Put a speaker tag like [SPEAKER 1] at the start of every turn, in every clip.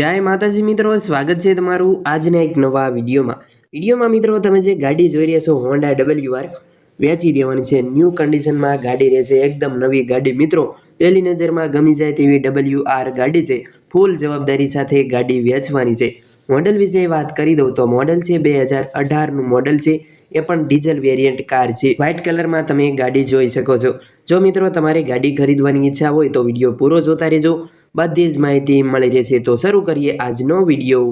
[SPEAKER 1] જય માતાજી મિત્રો, સ્વાગત છે તમારું આજના એક નવા વિડીયોમાં. વિડીયોમાં મિત્રો, તમે જે ગાડી જોઈ રહ્યા છો હોન્ડા ડબલ્યુ આર વેચી દેવાની છે. ન્યૂ કન્ડિશનમાં ગાડી રહેશે, એકદમ નવી ગાડી. મિત્રો, પહેલી નજરમાં ગમી જાય તેવી ડબલ્યુ આર ગાડી છે. ફૂલ જવાબદારી સાથે ગાડી વેચવાની છે. મોડલ વિશે વાત કરી દઉં તો મોડલ છે બે હજાર અઢારનું મોડલ છે. એ પણ ડીઝલ વેરિયન્ટ કાર છે. વ્હાઇટ કલરમાં તમે ગાડી જોઈ શકો છો. જો મિત્રો તમારે ગાડી ખરીદવાની ઈચ્છા હોય તો વીડિયો પૂરો જોતા રહેજો. બધી જ માહિતી મળી રહેશે તો શરૂ કરીએ આજનો વીડિયો.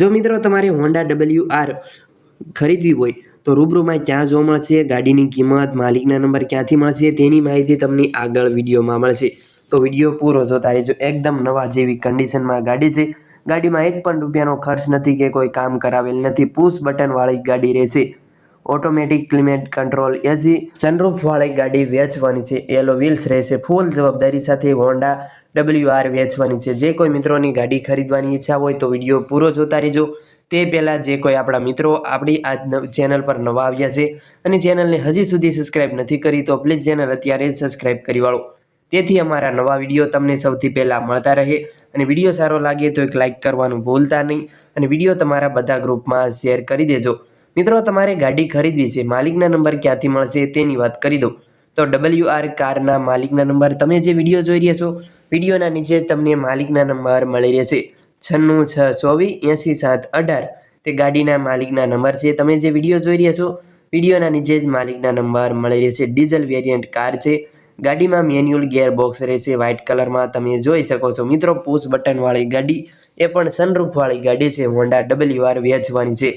[SPEAKER 1] જો મિત્રો તમારે હોન્ડા ડબલ્યુ આર ખરીદવી હોય તો રૂબરૂમાં ક્યાં જોવા મળશે? ગાડીની કિંમત, માલિકના નંબર ક્યાંથી મળશે? તેની માહિતી તમને આગળ વિડીયોમાં મળશે. તો વીડિયો પૂરો જોતા રહેજો એકદમ નવા જેવી કન્ડિશનમાં ગાડી છે. ગાડીમાં એક પણ રૂપિયાનો ખર્ચ નથી કે કોઈ કામ કરાવેલ નથી. પુશ બટનવાળી ગાડી રહેશે. ઓટોમેટિક ક્લિમેટ કંટ્રોલ એસી સનરૂફવાળી ગાડી વેચવાની છે. એલો વ્હીલ્સ રહેશે. ફૂલ જવાબદારી સાથે હોન્ડા ડબલ્યુ આર વેચવાની છે. જે કોઈ મિત્રોની ગાડી ખરીદવાની ઈચ્છા હોય તો વીડિયો પૂરો જોતા રહેજો તે પહેલાં જે કોઈ આપણા મિત્રો આપણી આ ચેનલ પર નવા આવ્યા છે અને ચેનલને હજી સુધી સબસ્ક્રાઈબ નથી કરી તો પ્લીઝ ચેનલ અત્યારે સબસ્ક્રાઈબ કરી વાળો. તેથી અમારા નવા વીડિયો તમને સૌથી પહેલાં મળતા રહે. અને વીડિયો સારો લાગે તો એક લાઇક કરવાનું ભૂલતા નહીં. અને વીડિયો તમારા બધા ગ્રુપમાં શેર કરી દેજો. મિત્રો, તમારે ગાડી ખરીદવી છે. માલિકના નંબર ક્યાંથી મળશે તેની વાત કરી દો તો ડબલ્યુ આર કારના માલિકના નંબર. તમે જે વીડિયો જોઈ રહ્યા છો, વિડીયોના નીચે જ તમને માલિકના નંબર મળી રહેશે. છન્નું, છ, ચોવીસ, એંસી, સાત, અઢાર. તે ગાડીના માલિકના નંબર છે. તમે જે વીડિયો જોઈ રહ્યા છો, વિડીયોના નીચે જ માલિકના નંબર મળી રહેશે. ડીઝલ વેરિયન્ટ કાર છે. ગાડીમાં મેન્યુઅલ ગિયરબોક્સ રહેશે, વ્હાઇટ કલરમાં તમે જોઈ શકો છો. મિત્રો, પુશ બટનવાળી ગાડી એ પણ સનરૂફવાળી ગાડી છે. હોન્ડા ડબલ્યુ આર વેચવાની છે.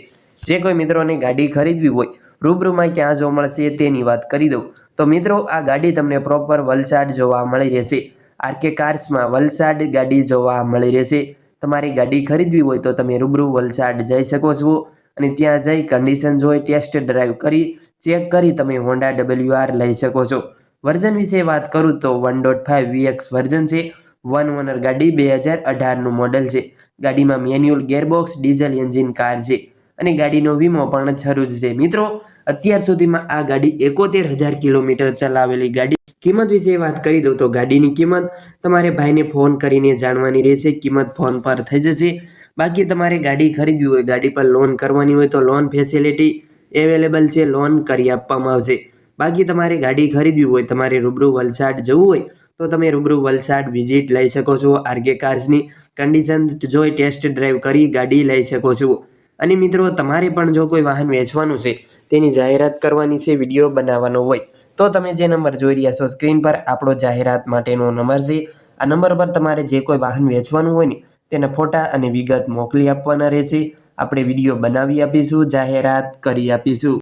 [SPEAKER 1] જે કોઈ મિત્રોને ગાડી ખરીદવી હોય, રૂબરૂમાં ક્યાં જોવા મળશે તેની વાત કરી દઉં. તો મિત્રો, આ ગાડી તમને પ્રોપર વલસાડ જોવા મળી રહેશે. આરકે કાર્સમાં વલસાડ ગાડી જોવા મળી રહેશે. તમારી ગાડી ખરીદવી હોય તો તમે રૂબરૂ વલસાડ જઈ શકો છો અને ત્યાં જઈ કન્ડિશન જોઈ ટેસ્ટ ડ્રાઈવ કરી ચેક કરી તમે હોન્ડા ડબલ્યુઆર લઈ શકો છો. વર્ઝન વિશે વાત કરું તો one dot five VX version છે. વન ઓનર ગાડી બે હજાર અઢારનું મોડલ છે. ગાડીમાં manual gearbox, diesel engine, car છે. અને ગાડીનો વીમો પણ જરૂર છે. મિત્રો, અત્યાર સુધીમાં આ ગાડી એકોતેર હજાર કિલોમીટર ચલાવેલી ગાડી કિંમત વિશે વાત કરી દઉં તો ગાડીની કિંમત તમારે ભાઈને ફોન કરીને જાણવાની રહેશે. કિંમત ફોન પર થઈ જશે. બાકી તમારે ગાડી ખરીદવી હોય, ગાડી પર લોન કરવાની હોય તો લોન ફેસિલિટી એવેલેબલ છે. લોન કરી આપવામાં આવશે. બાકી તમારે ગાડી ખરીદવી હોય, તમારે રૂબરૂ વલસાડ જવું હોય, તો તમે રૂબરૂ વલસાડ વિઝિટ લઈ શકો છો આરકે કાર્સની કન્ડિશન જોઈ ટેસ્ટ ડ્રાઈવ કરી ગાડી લઈ શકો છો. અને મિત્રો, તમારે પણ જો કોઈ વાહન વેચવાનું છે, તેની જાહેરાત કરવાની છે, વીડિયો બનાવવાનો હોય, તો તમે જે નંબર જોઈ રહ્યા છો, સ્ક્રીન પર આપણો જાહેરાત માટેનો નંબર છે. આ નંબર પર તમારે જે કોઈ વાહન વેચવાનું હોય ને, તેના ફોટા અને વિગત મોકલી આપવાના રહેશે. આપણે વીડિયો બનાવી આપીશું, જાહેરાત કરી આપીશું.